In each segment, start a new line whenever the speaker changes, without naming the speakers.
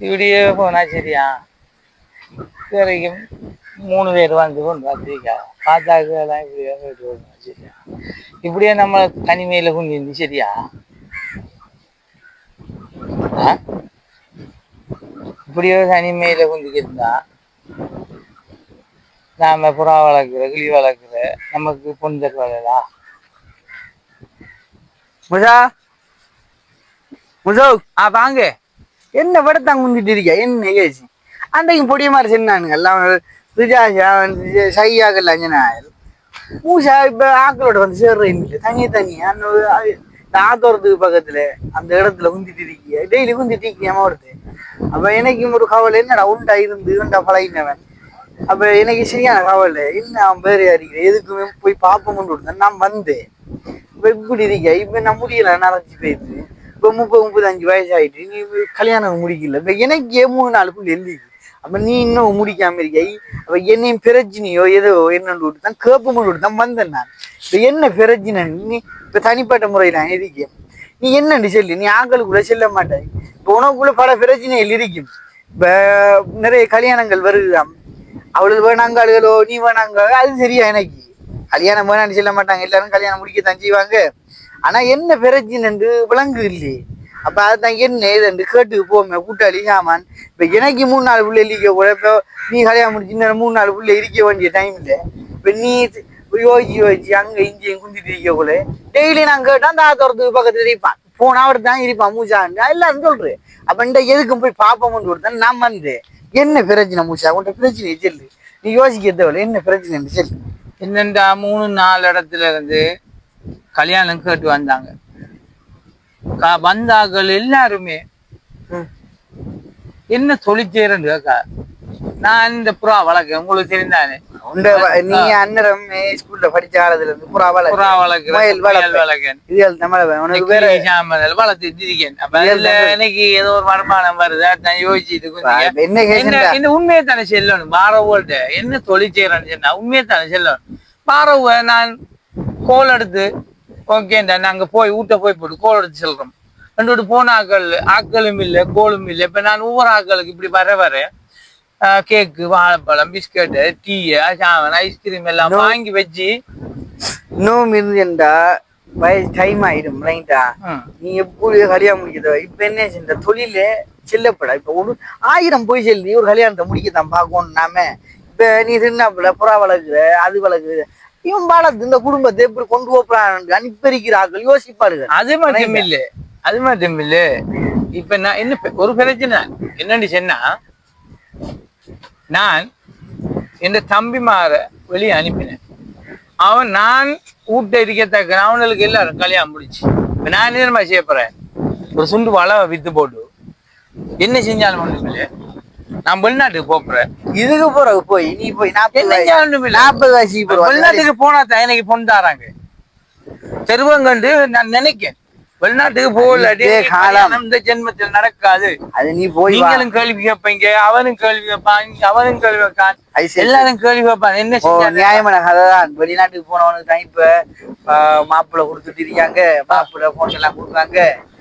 இப்படியே போனா சரியா? வரைக்கும் மூணு பேர் வந்து கொண்டு வந்திருக்கா. பார்த்தாக்கெல்லாம் இப்படியே போயிட்டு வரணும் சரியா? இப்படியே நம்ம தனிமையில குந்தி சரியா? இப்படியே தனிமையில் தனிமையில குந்திக்கிருந்தா நாம புறா வளர்க்குற கிளி வளர்க்குற நமக்கு பொந்தர் வளரா
முசா முசோ
ஆ வாங்க.
என்ன படத்தான் குந்திட்டு இருக்கியா? என்ன கேச்சு அன்றைக்கு பொடிய மாதிரி சென்னானுங்க. எல்லாம் ரிஜாஷா சையாக்கல் அஞ்சனாயர் மூசா இப்ப ஆக்களோட வந்து சேர்றேன்னு தனியே தனி அந்த ஆத்தோரத்துக்கு பக்கத்துல அந்த இடத்துல குந்திட்டு இருக்கியா? டெய்லி குந்திட்டு இருக்கியாம வருது அப்ப எனக்கு ஒரு கவலை. என்னடா உண்டா இருந்து உண்டா பழகினவன்? அப்ப எனக்கு சரியான கவலை. என்ன அவன் பேர் அறிகிறேன் எதுக்குமே போய் பார்ப்போம்னு கொடுத்தேன் நான் வந்தேன். இப்போ இப்படி இருக்கியா? இப்ப நான் முடியல நரைஞ்சு போயிடுது இப்போ முப்பது முப்பத்தஞ்சு வயசு ஆயிட்டு நீ கல்யாணம் முடிக்கல. இப்போ எனக்கு மூணு நாலு புள்ளி எழுதி அப்ப நீ இன்னும் முடிக்காம இருக்க அப்ப என்னையும் பிரச்சனையோ ஏதோ என்னன்னு விட்டு தான் கேப்பமுன்னு விட்டு தான் வந்தேன் நான். இப்ப என்ன பிரச்சனை? நீ இப்ப தனிப்பட்ட முறையில நான் இருக்கேன். நீ என்னன்னு சொல்லு. நீ ஆக்களுக்குள்ள செல்ல மாட்டாய். இப்ப உனக்குள்ள பல பிரச்சனைகள் இருக்கும். இப்ப நிறைய கல்யாணங்கள் வருதாம் அவளுக்கு வேணாங்க ஆளுகளோ நீ வேணாங்க. அது சரியா எனக்கு. கல்யாணம் வேணான்னு சொல்ல மாட்டாங்க. எல்லாரும் கல்யாணம் முடிக்கத்தான் செய்வாங்க. ஆனா என்ன பிரச்சனைன்னு விளங்கு இல்லையே அப்ப அதுதான் என்ன ஏதென்று கேட்டு போமே கூட்டாளி சாமான். இப்ப எனக்கு மூணு நாலு புள்ள இருக்க கூட இப்போ நீ கல்யாணம் முடிச்சு மூணு நாலு புள்ள இருக்க வேண்டிய டைம் இல்லை இப்ப நீ யோசிச்சு யோசிச்சு அங்க இங்கேயும் குந்திட்டு இருக்க கூட டெய்லி நான் கேட்டா அந்த ஆத்தோரத்துக்கு பக்கத்துல இருப்பான். போன அவர் தான் இருப்பான் மூச்சாண்டு எல்லாரும் சொல்றேன். அப்ப இந்த எதுக்கும் போய் பாப்போம்னு கொடுத்தேன் நான் வந்தேன். என்ன பிரச்சனை மூச்சா உன்ட்ட பிரச்சனை சொல்லு. நீ யோசிக்க தேவையில்ல என்ன பிரச்சனை சொல்லு.
என்னண்டா மூணு நாலு இடத்துல இருந்து கல்யாணம் கேட்டு வந்தாங்க. வந்தார்கள் எல்லாருமே. என்ன தொழிற்சேரன் கேக்கா. நான் இந்த புறா வளர்க்க உங்களுக்கு தெரிந்தானே?
நீ அன்னரம் ஸ்கூல்ல படிச்ச இருந்து புறா வளர்க்க
புறா வளர்க்குற
முயல் இது தமிழ் உனக்கு வேற.
சாமல் இருக்கேன். அப்ப
வளர்க்க-
எனக்கு ஏதோ ஒரு வருமானம் வருது? நான் யோசிச்சுட்டு
என்ன
என்ன உண்மையை தானே செல்லணும்? பாரவோட என்ன தொழில் செய்யறான்னு சொன்னா உண்மையை தானே செல்லணும்? பாரவ நான் கோல் எடுத்து ஓகேண்டா நாங்க போய் வீட்டை போய் போட்டு கோல் எடுத்து செல்றோம். ரெண்டு போன ஆக்கள் ஆக்களும் இல்லை கோலும் இல்லை. இப்ப நான் ஒவ்வொரு ஆக்களுக்கு இப்படி வர வர கேக்கு வாழைப்பழம் பிஸ்கட்டு டீ சாமன் ஐஸ்கிரீம் எல்லாம். வாங்கி வச்சு
இன்னும் இருந்துட்டா வயசு டைம் ஆயிடும் ரைட்டா நீ எப்படி கல்யாணம் முடிக்கிறதோ இப்ப என்ன இந்த தொழிலே செல்லப்படா. இப்ப ஒரு ஆயிரம் போய் செல்லி ஒரு கல்யாணத்தை முடிக்கத்தான் பார்க்கணும் நாம. இப்ப நீ சின்னப்புல புறா வளர்க்குற அது வளர்க்குற இவன் வளர்த்து இந்த குடும்பத்தை எப்படி கொண்டு போறான் அனுப்பறிக்கிற ஆட்கள் யோசிப்பாருங்க
அது மட்டும் இல்ல அது மட்டும் இல்ல இப்ப நான் என்ன ஒரு பிரச்சனை. என்னன்னு சொன்னா நான் என் தம்பிமார வெளியே அனுப்பினேன். அவன் நான் வீட்டை இருக்கத்தக்க அவனுக்கு எல்லாரும் கல்யாணம் முடிச்சு. இப்ப நான் என்ன செய்ய போறேன்? ஒரு சுண்டு வள வித்து போட்டு என்ன செஞ்சாலும் இல்ல. நான் வெளிநாட்டுக்கு போறேன்.
இதுக்கு பிறகு போய் நீ போய் நாற்பது வயசு போய்
வெளிநாட்டுக்கு போனா தான் எனக்கு பொண்ணு தாராங்க. தெருவங்கண்டு நான் நினைக்கிறேன் வெளிநாட்டுக்கு போகலாட்டி
காலம்.
இந்த ஜென்மத்தில் நடக்காது.
அது நீ போய்
நீங்களும் கேள்வி கேட்பீங்க அவனும் கேள்வி கேட்பான் அவனும் கேள்வி
சரி.
எல்லாரும் கேள்வி கேட்பான் என்ன
நியாயமான கதை தான் வெளிநாட்டுக்கு போனவனுக்கு தான் இப்ப மாப்பிள்ளை கொடுத்துட்டு இருக்காங்க. மாப்பிள்ளை போன் எல்லாம் கொடுக்குறாங்க.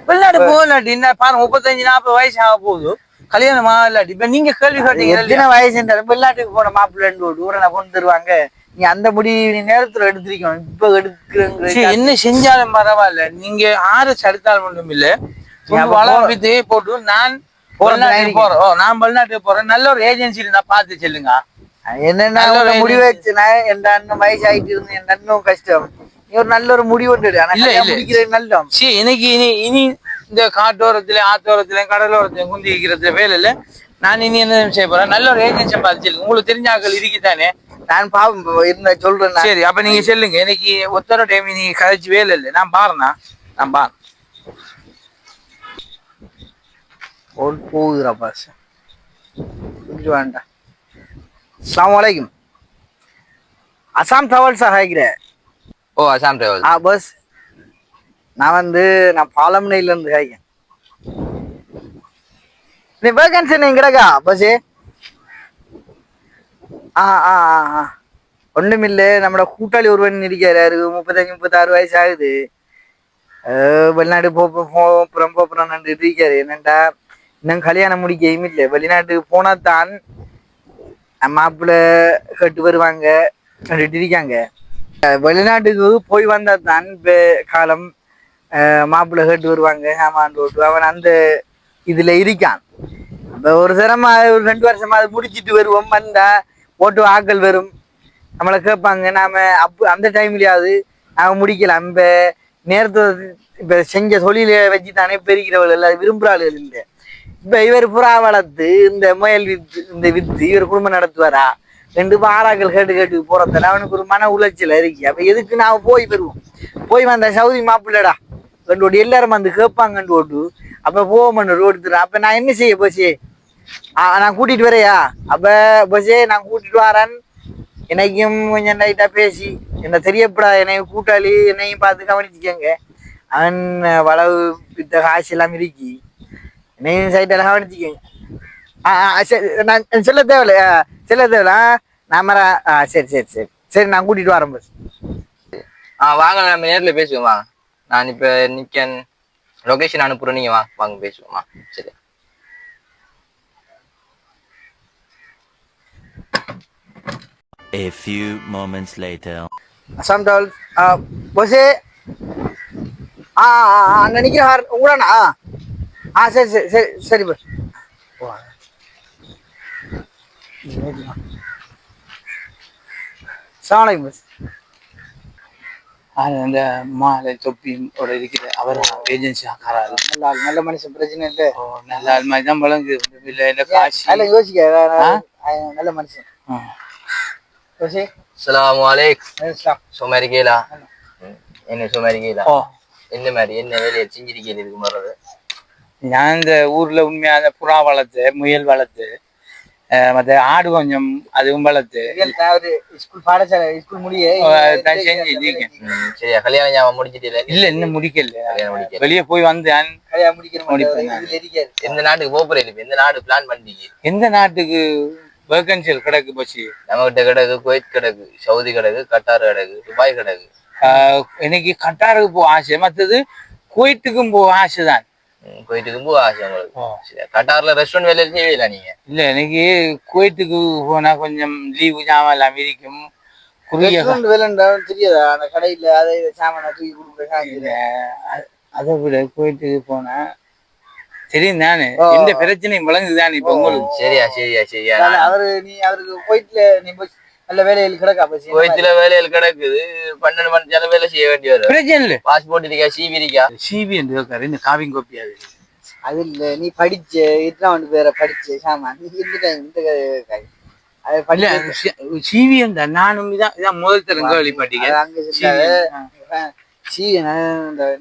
வெளிநாடு போகலாட்டி என்ன பாருங்க முப்பத்தஞ்சு நாற்பது வயசு ஆக போகுது. கல்யாணம் ஆகலாட்டி இப்ப நீங்க கேள்வி கேட்டீங்க
எத்தனை வயசு இருந்தாலும் வெளிநாட்டுக்கு போன மாப்பிள்ளை ரெண்டு ஊரை கொண்டு தருவாங்க நீ அந்த முடிவு நீ நேரத்துல எடுத்திருக்கணும். இப்ப எடுக்கிறேங்கிற
சரி, என்ன செஞ்சாலும் பரவாயில்ல. நீங்க ஆறு சடுத்தால் ஒன்றும் இல்ல.
அப்ப
வள
போ-
வித்து போட்டு நான் வெளிநாட்டுக்கு
நான்
போறேன். ஓ, நான் வெளிநாட்டுக்கு போறேன். நல்ல ஒரு ஏஜென்சி இருந்தா பார்த்து செல்லுங்க.
என்னன்னா
நல்ல ஒரு
முடிவு வச்சுனா என் அண்ணன் வயசு ஆயிட்டு இருந்து என் அண்ணனும் கஷ்டம். நீ ஒரு நல்ல ஒரு முடிவு ஒன்று
எனக்கு இனி இனி இந்த காட்டோரத்துல ஆத்தோரத்துல கடலோரத்துல குந்தி வைக்கிறதுல வேலை இல்ல. நான் இனி என்ன செய்ய போறேன்? நல்ல ஒரு ஏஜென்சியை பார்த்து உங்களுக்கு தெரிஞ்ச ஆக்கள் இருக்குதானே?
நான் பாவம் இருந்த சொல்றேன்.
சரி அப்ப நீங்க சொல்லுங்க. எனக்கு ஒத்தர டைம் நீங்க கதைச்சு வேலை இல்லை. நான் பாருண்ணா. நான் பாரு.
ஓல் போகுதுடா பாஸ் வேண்டாம் அஸ்ஸலாமு அலைக்கும். அசாம் டிராவல்ஸா ஹாய்கிற
ஓ அசாம் டிராவல்
ஆ பஸ் நான் வந்து நான் பாலமனையில இருந்து ஹாய்க்கேன் நீ வேகன்சி நீ கிடக்கா பஸ்ஸு ஆ ஆ ஆ ஆ. ஒண்ணுமில்ல நம்மளோட கூட்டாளி ஒருவன் இருக்கிறாரு முப்பத்தஞ்சு முப்பத்தாறு வயசு ஆகுது. அஹ் வெளிநாடு போ போ- போப்புறம் நண்டு இருக்காரு. என்னண்டா இன்னும் கல்யாணம் முடிக்கவும் இல்லை. வெளிநாட்டுக்கு போனா தான் மாப்பிள்ளை கட்டு வருவாங்க கேட்டுட்டு இருக்காங்க. வெளிநாட்டுக்கு போய் வந்தா தான் காலம் மாப்பிள்ளை கேட்டு வருவாங்க ஆமான் ஓட்டு அவன் அந்த இதுல இருக்கான். இப்ப ஒரு சிரமா ஒரு ரெண்டு வருஷமா அது முடிச்சிட்டு வருவோம் வந்தா ஓட்டு ஆக்கள் வரும். நம்மளை கேட்பாங்க நாம அப்போ அந்த டைம்லயாவது நாம முடிக்கலாம். இப்போ நேரத்தை இப்ப செஞ்ச தொழிலை வச்சு தானே பெருகிறவள் இல்லை விரும்புகிறாள் இல்லை இப்ப இவர் புறா வளர்த்து இந்த முயல் வித்து இந்த வித்து இவர் குடும்பம் நடத்துவாரா? ரெண்டு பாராக்கள் கேட்டு கேட்டு போகிறதால அவனுக்கு ஒரு மன உளைச்சல் இருக்கு. அப்ப எதுக்கு நாம போய் வருவோம்? போய் வந்த சவுதி மாப்பிள்ளடா. கண்டு ஓட்டு எல்லாரும் வந்து கேட்பாங்கன்னு ஓட்டு அப்போ போவோம்னு ரோடு தர அப்போ நான் என்ன செய்ய போச்சு? நான் கூட்டிட்டு வரையா? அப்போ போச்சே நான் கூட்டிட்டு வரேன். என்னைக்கும் கொஞ்சம் லைட்டாக பேசி என்ன தெரியப்படா என்னை கூட்டாளி என்னையும் பார்த்து கவனிச்சுக்கங்க. அவன் வளவு பித்த காசு எல்லாம் இருக்கி. என்னையும் சைட்டெல்லாம் கவனிச்சுக்கங்க. ஆ ஆ, சரி நான் சொல்ல தேவையில்ல. செல்ல சொல்ல தேவையில்ல. ஆ, நான் மர- ஆ சரி சரி சரி. சரி நான் கூட்டிட்டு வரேன் பஸ்
ஆ வாங்க நம்ம நேரில் பேசுவோம் வாங்க. நான் இப்ப நிக்கன் லொகேஷன் அனுப்புறேன். நீங்க வாங்க வாங்க பேசுவோம்? சரி.
A few moments later.
Assam டால் பஸ்ஸே ஆ அங்க நிற்கிறேன் உங்களாண்ணா? ஆ. சரி சரி சரி சரி பஸ் சாலைக்கும் பஸ்
அந்த மாலை தொப்பி ஒரு இருக்கிற அவர் ஏஜென்சி ஆக்காராரு
நல்ல ஆள், நல்ல மனுஷன் பிரச்சனை இல்லை.
ஓ நல்ல ஆள் மாதிரி தான் பழங்கு இல்லை இல்லை காசு.
அதெல்லாம் யோசிக்க நல்ல மனுஷன்.
ஆ.
பஸ்ஸே
அஸ்ஸலாமு அலைக்கும் சும்மா இருக்கீங்களா ம். என்ன சும்மா இருக்கீங்களா
ஓ.
என்ன மாதிரி என்ன வேலையை செஞ்சிருக்கீங்க இதுக்கு வர்றது
நான் இந்த ஊர்ல உண்மையான புறா வளர்த்து முயல் வளர்த்து மத்த ஆடு கொஞ்சம் அதுவும் வளர்த்து
ஸ்கூல் பாடசாலை ஸ்கூல் முடிய
சரியா கல்யாணம் ஞாபகம் முடிச்சிட்டீங்களா
இல்ல இன்னும் முடிக்கல
கல்யாணம் முடிக்கல
வெளியே போய் வந்தேன்
கல்யாணம் முடிக்கிற
முடிப்பேன் நான்.
இதுல இருக்காரு
எந்த நாட்டுக்கு போக போறீங்க இப்ப எந்த நாடு பிளான் பண்ணீங்க
எந்த நாட்டுக்கு வேகன்சியல் கிடக்கு பசி
நம்ம கிட்ட கிடக்கு குவைத் கிடக்கு சவுதி கிடக்கு கட்டார் கிடக்கு துபாய் கிடக்கு
ஆஹ், எனக்கு கட்டாருக்கு போக ஆசை மற்றது குவைட்டுக்கும் போக ஆசை தான்
குவைத்துக்கு போக ஆசை உங்களுக்கு கட்டார்ல ரெஸ்டாரண்ட் வேலை செய்வீங்களா நீங்க
இல்ல எனக்கு குவைட்டுக்கு போனா கொஞ்சம் லீவு ஜாமான் எல்லாம் இருக்கும்
ரெஸ்டாரண்ட் வேலைண்டா தெரியாதா அந்த கடையில அதை சாமான தூக்கி கொடுக்குற காய்கறி
அ- அதை விட குவைட்டுக்கு போனா தெரியும் தானே. எந்த பிரச்சனையும் விளங்குதானே இப்ப உங்களுக்கு
சரியா சரியா சரியா
அவரு நீ அவருக்கு போயிட்டுல நீ போய் நல்ல வேலையில் கிடக்கா பசி
குவைத்துல வேலைகள் கிடக்குது. பன்னெண்டு மணி நேரம் வேலை செய்ய வேண்டி வரும்
பிரச்சனை இல்ல.
பாஸ்போர்ட் இருக்கா சிவி இருக்கா?
சிபி என்று இருக்காரு இந்த காவிங் கோப்பி அது
அது இல்ல நீ படிச்ச இத்தனை வந்து பேர படிச்ச சாமான் நீ இந்த
சிவி அந்த நானும் இதான் இதான் முதல்
அங்க சொல்லாத சிவி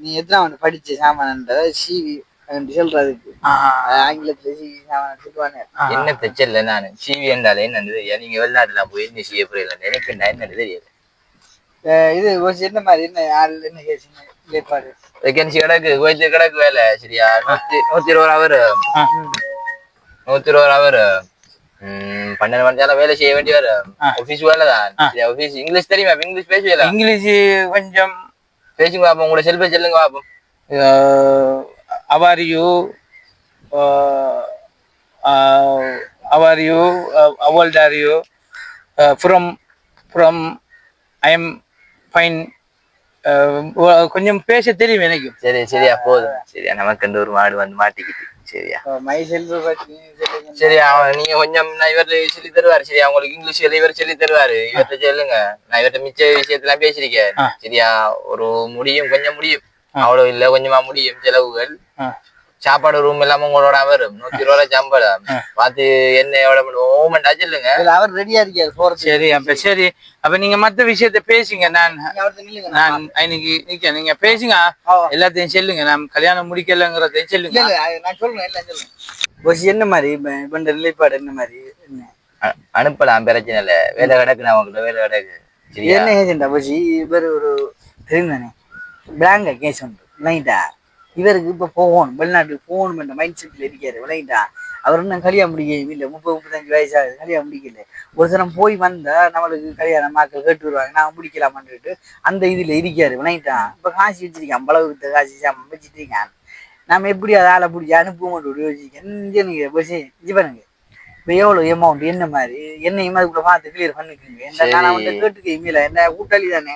நீ எத்தனை வந்து படிச்ச சாமான்ன்ற சிவி
என்ன பிரச்சனை நானு? சிவி என்றாலே என்னன்னு தெரியாது நீங்க வெளிநாட்டுல போய் என்ன செய்ய போறீங்க எனக்கு என்னன்னு தெரியாது.
அஹ் இது என்ன மாதிரி என்ன ஆள் என்ன ஏற்பாடு
வேகன்சி கிடக்கு கிடக்கு வேலை சரியா? நூத்தி நூத்தி இருபது அவர் நூத்தி இருபது அவர் பன்னெண்டு மணி நேரம் வேலை செய்ய வேண்டி வரும். ஆபீஸ் வேலை தான். ஆபீஸ் இங்கிலீஷ் தெரியுமா? இங்கிலீஷ் பேசுவீங்களா?
இங்கிலீஷ் கொஞ்சம்
பேசுங்க பாப்போம் உங்களோட செல்பை செல்லுங்க பாப்போம்
how are you how are you how old are you from from I am fine கொஞ்சம் பேச தெரியும் எனக்கு.
சரி சரியா போதும். சரியா நமக்கு இந்த ஒரு மாடு வந்து மாட்டிக்கிட்டு. சரியா.
மை செல்வ பற்றி சொல்லுங்க.
சரி அவன் நீங்க கொஞ்சம் நான் இவர் சொல்லி தருவாரு. சரியா உங்களுக்கு இங்கிலீஷ் இவர் சொல்லி தருவாரு. இவர்கிட்ட சொல்லுங்க. நான் இவர்கிட்ட மிச்ச விஷயத்தெல்லாம் பேசியிருக்கேன்.
ஆ.
சரியா ஒரு முடியும் கொஞ்சம் முடியும். அவ்வளவு இல்ல கொஞ்சமா முடியும் செலவுகள். சாப்பாடு ரூம் எல்லாம் உங்களோட வரும் நூத்தி இருபது ரூபாய் சம்பளம் பார்த்து என்ன எவ்வளவு ஓமெண்டா சொல்லுங்க.
அவர் ரெடியா இருக்காரு போறது
சரி அப்ப சரி. அப்ப நீங்க மத்த விஷயத்த பேசுங்க. நான் இன்னைக்கு நிக்க நீங்க பேசுங்க. எல்லாத்தையும் சொல்லுங்க. நான் கல்யாணம் முடிக்கலங்கிறதையும் சொல்லுங்க.
நான் சொல்லுங்க பஸ் என்ன மாதிரி? இப்ப இந்த நிலைப்பாடு என்ன மாதிரி?
அனுப்பலாம் பிரச்சனை இல்ல. வேலை கிடக்கு நான் உங்கள்ட்ட வேலை கிடக்கு.
என்ன ஏஜெண்டா பஸ் இவர் ஒரு தெரியும் தானே பிளாங்க கேஸ் உண்டு. விளையிட்டா இவருக்கு இப்ப போகணும் வெளிநாட்டுக்கு போகணும் என்ற மைண்ட் செட்ல இருக்காரு. விளையிட்டா அவர் இன்னும் கல்யாணம் முடிக்க இல்ல. முப்பது முப்பத்தஞ்சு வயசு ஆகுது கல்யாணம் முடிக்கல. ஒரு தரம் போய் வந்தா நம்மளுக்கு கல்யாணம் மக்கள் கேட்டு வருவாங்க. நான் முடிக்கலாமான்ட்டு அந்த இதுல இருக்காரு. விளையிட்டான் இப்ப காசு வச்சிருக்கான் பழகு வித்த காசு சாமான் வச்சுட்டு நம்ம எப்படி அதை ஆளை பிடிச்சி அனுப்புவோம் யோசிக்க இங்கே பஸ் இது பண்ணுங்க இப்போ எவ்வளோ அமௌண்ட் என்ன மாதிரி? என்னையும் அதுக்குள்ள பார்த்து கிளியர் பண்ணிக்கோங்க. என்ன நான் அவன்கிட்ட கேட்டுக்க இமெயில என்ன? கூட்டாளி தானே.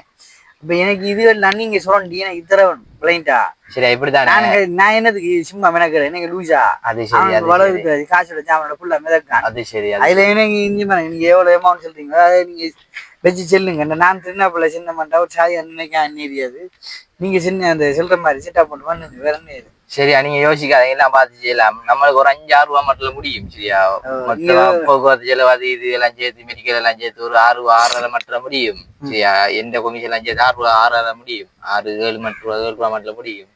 இப்போ எனக்கு இது எல்லாம் நீங்க சொல்லணும் எனக்கு இத்தர பிளைண்டா
சரியா இப்படித்தானே?
நானுங்க நான் என்னதுக்கு சும்மா மெனக்கிறேன் எனக்கு லூசா
அது சரி சரி.
இருக்காது காசு வச்சு அவனோட ஃபுல்லா மிதக்கான்
அது சரி அது
அதுல எனக்கு இஞ்சி பாருங்க நீங்க எவ்வளவு அமௌண்ட் சொல்றீங்களோ அதை நீங்க வச்சு செல்லுங்க. நான் சின்ன பிள்ளை சின்ன மண்டா ஒரு சாதி நினைக்க அந்நீரியாது நீங்க சின்ன அந்த செல்ற மாதிரி செட்டப் பண்ணி பண்ணுங்க வேற என்ன?
சரியா நீங்க யோசிக்காதீங்க எல்லாம் பார்த்து செய்யலாம் நம்மளுக்கு ஒரு அஞ்சு ஆறு ரூபா மட்டும் முடியும் சரியா மொத்தமா போக்குவரத்து செலவு அது இது எல்லாம் சேர்த்து மெடிக்கல் எல்லாம் சேர்த்து ஒரு ஆறு ரூபா ஆறரை மட்டும் முடியும் சரியா எந்த கொமிஷன் எல்லாம் சேர்த்து ஆறு ரூபா ஆறரை முடியும் ஆறு ஏழு மட்டும் ரூபா ஏழு ரூபா மட்டும் முடியும்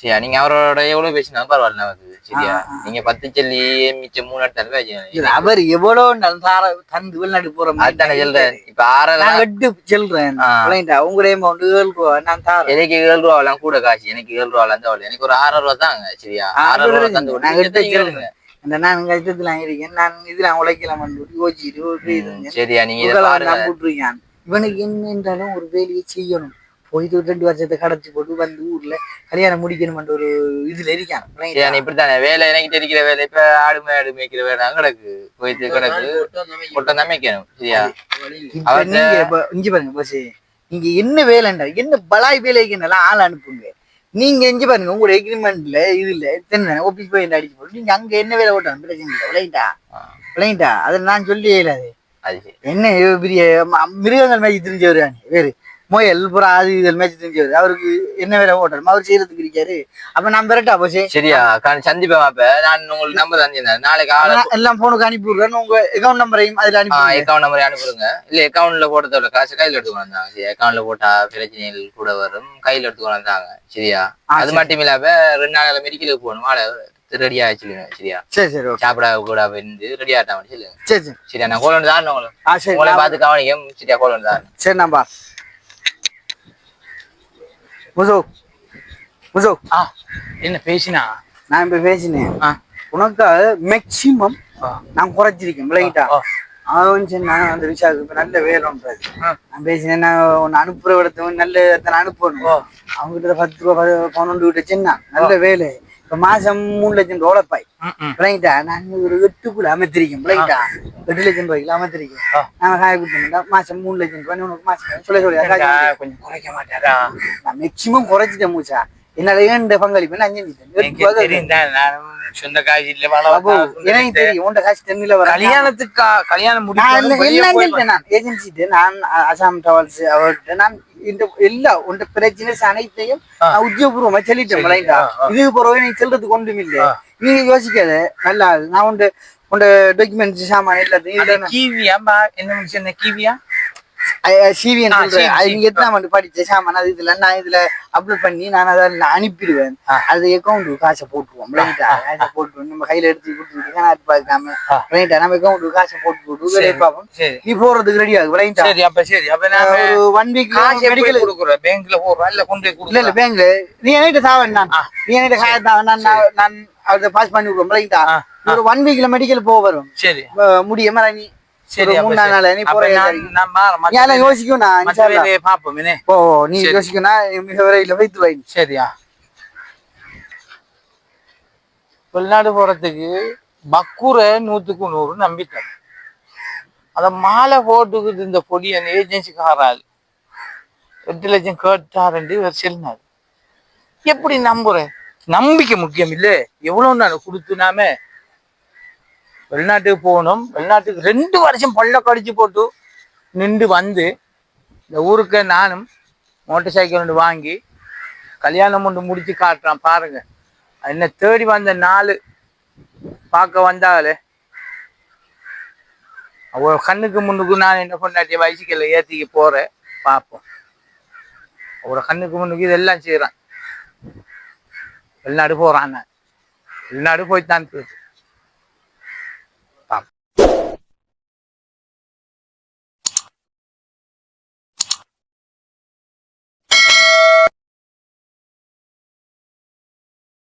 சரியா? நீங்க அவரோட எவ்வளவு பேசினாலும் பரவாயில்ல நமக்கு சரியா? நீங்க பத்து சொல்லி மிச்சம் மூணு இடத்துல
அவர் எவ்வளவு நாள் தார தந்து வெளிநாடு போற
அதுதானே சொல்றேன். இப்ப
நான் எட்டு செல்றேன். உங்களுடைய அமௌண்ட் ஏழு ரூபா நான் தாரேன்.
எனக்கு ஏழு ரூபாலாம் கூட காசு எனக்கு ஏழு ரூபாலாம் தான் எனக்கு ஒரு ஆறு ரூபா தாங்க சரியா? ஆறு ரூபா தந்து
நான் எடுத்து செல்றேன். இந்த நான் கஷ்டத்துல இருக்கேன். நான் இதுல உழைக்கலாம் யோசிச்சுட்டு
சரியா? நீங்க பாருங்க.
நம்பிட்டுருக்கான் இவனுக்கு என்ன என்றாலும் ஒரு வேலையை செய்யணும். போயிட்டு ஒரு ரெண்டு வருஷத்தை கடைச்சு போட்டு வந்து ஊர்ல கல்யாணம் முடிக்கணும்ன்ற ஒரு இதுல இருக்கான்
இப்படித்தானே? வேலை எனக்கு தெரிக்கிற வேலை. இப்ப ஆடு மாடு மேய்க்கிற வேலை. கிடக்கு. போயிட்டு கிடக்கு. கொட்டம் தான் மேய்க்கணும். சரியா?
இங்க பாருங்க பஸ் நீங்க என்ன வேலைண்டா என்ன பலாய் வேலைக்கு நல்லா ஆள் அனுப்புங்க. நீங்க இங்க பாருங்க உங்களோட எக்ரிமெண்ட்ல இதுல தென்ன ஆபீஸ் போய் அடிச்சு போட்டு நீங்க அங்க என்ன வேலை ஓட்டணும் பிரச்சனை இல்லை. விளையிட்டா. விளையிட்டா அதை நான் சொல்லி இயலாது என்ன பெரிய மிருகங்கள் மேய்ச்சி தெரிஞ்சவர் வேறு. முயல் புறா அது இதெல்லாம் மேய்ச்சி தெரிஞ்சவர் அவருக்கு என்ன வேலை ஓட்டணும் அவர் செய்யறதுக்கு இருக்காரு. அப்ப நான் பெறட்டா போச்சு.
சரியா? சந்திப்பேன் அப்ப. நான் உங்களுக்கு நம்பர் தந்தேன் நாளைக்கு
எல்லாம் போனுக்கு அனுப்பி விடுறேன் உங்க அக்கௌண்ட் நம்பரையும் அதுல அனுப்பி.
அக்கௌண்ட் நம்பர் அனுப்புங்க இல்ல அக்கௌண்ட்ல போட்டதோட காசு கையில எடுத்துக்கொண்டு வந்தாங்க. சரி அக்கௌண்ட்ல போட்டா பிரச்சனைகள் கூட வரும். கையில எடுத்துக்கொண்டு வந்தாங்க. சரியா? அது. மட்டும் இல்லாம ரெண்டு நாள் மெடிக்கலுக்கு போகணும். ஆளை ரெடியா வச்சுருங்க சரியா?
சரி சரி
சாப்பிட கூட இருந்து ரெடி ஆட்டா சொல்லுங்க
சரி சரி.
சரியா நான் கோல் தான் உங்களுக்கு உங்களை பார்த்து கவனிக்கும் சரியா கோல் தான்.
சரி நம்பா முசோ. முசோ.
ஆ என்ன பேசினா?
நான் இப்ப பேசினேன். உனக்கு மேக்சிமம். நான் குறைச்சிருக்கேன் விளங்கிட்டா?
ஆ.
அவன் சொன்னா அந்த விஷாக்கு இப்ப நல்ல வேலைன்றது. நான் பேசினேன் நான் உன்னை அனுப்புற இடத்த நல்ல இடத்த அனுப்பணும். அவங்ககிட்ட பத்து ரூபா பன்னெண்டு கிட்ட சின்ன நல்ல வேலை. இப்ப மாசம் மூணு லட்சம் ரூபா உழைப்பாய். விளங்கிட்டா நான் ஒரு எட்டுக்குள்ள அமைத்திருக்கேன் விளங்கிட்டா எட்டு லட்சம் ரூபாய்க்குள்ள அமைத்திருக்கேன். நான் காய கொடுத்தேன்டா மாசம் மூணு லட்சம் ரூபாய் உனக்கு மாசம் சொல்ல சொல்ல
கொஞ்சம் குறைக்க மாட்டாரா
நான் மேக்சிமம் குறைச்சிட்டேன் மூச்சா. என்னால ஏன் பங்களிப்பு
நானும் சொந்த காசு இல்ல
அப்போ எனக்கு தெரியும் உன்ட காசு தென்னில வர
கல்யாணத்துக்கு கல்யாணம்
சொல்லிட்டேன் நான் ஏஜென்சிட்டு நான் அசாம் டிராவல்ஸ் அவர்கிட்ட நான் இந்த எல்லா உண்ட பிரச்சனை அனைத்தையும் உத்தியோகபூர்வமா சொல்லிட்டேன். இதுக்கு பிறகு நீ செல்றதுக்கு ஒன்றும் இல்லை. நீங்க யோசிக்காத நல்லா. நான் உண்ட உண்ட டாக்குமெண்ட்ஸ் சாமான் எல்லாத்தையும்
கீவியா என்ன கீவியா
சிவிஎன் அது நீங்க எத்தனை ஆண்டு படிச்ச சாமான். அது இதுல நான் இதுல அப்லோட் பண்ணி நான் அதை அனுப்பிடுவேன். அது அக்கௌண்ட் காசை போட்டுருவோம். காசை போட்டு நம்ம கையில எடுத்து பார்க்காம
ஆ.
விளையாட்டா நம்ம அக்கௌண்ட் காசை போட்டு பார்ப்போம். நீ போறதுக்கு ரெடி ஆகு விளையாட்டா
சரி அப்ப சரி. அப்ப நான்
ஒரு ஒன் வீக் மெடிக்கல்
கொடுக்குறேன் பேங்க்ல போடுறோம் இல்ல கொண்டு
இல்ல பேங்க்ல நீ என்கிட்ட சாவன் நான். நீ என்கிட்ட காய தான் நான்? நான் அதை பாஸ் பண்ணி விடுவோம் ஒரு ஒன் வீக்ல மெடிக்கல் போக வரும்.
சரி.
அஹ் முடியுமா நீ
சரி
மூணு நாள் நீ
நான்.
நீ யோசிக்கும் நான் வைத்து வை
சரியா வெளிநாடு போறதுக்கு பக்குரை நூத்துக்கு நூறு நம்பிட்டேன் அத மாலை போட்டுக்கிட்டு இந்த பொடி அந்த ஏஜென்சிக்காரால் எட்டு லட்சம் கேட்டாருண்டு இவர் செல்லினார் எப்படி நம்புறேன் நம்பிக்கை முக்கியம் இல்ல எவ்வளவு நான் கொடுத்து நாம வெளிநாட்டுக்கு போகணும். வெளிநாட்டுக்கு ரெண்டு வருஷம் பள்ள கடிச்சு போட்டு நின்று வந்து இந்த ஊருக்கு நானும் மோட்டார் சைக்கிள் ஒன்று வாங்கி கல்யாணம் ஒன்று முடிச்சு காட்டுறான். பாருங்க. என்ன தேடி வந்த நாலு பார்க்க வந்தாலே. அவ கண்ணுக்கு முன்னுக்கு நான் என்ன பண்ணாட்டி வயசுக்கல்ல ஏற்றிக்கு போறேன். பார்ப்போம். அவரோட கண்ணுக்கு முன்னுக்கு இதெல்லாம் செய்யறான் வெளிநாடு போறான் நான் வெளிநாடு போய் தான்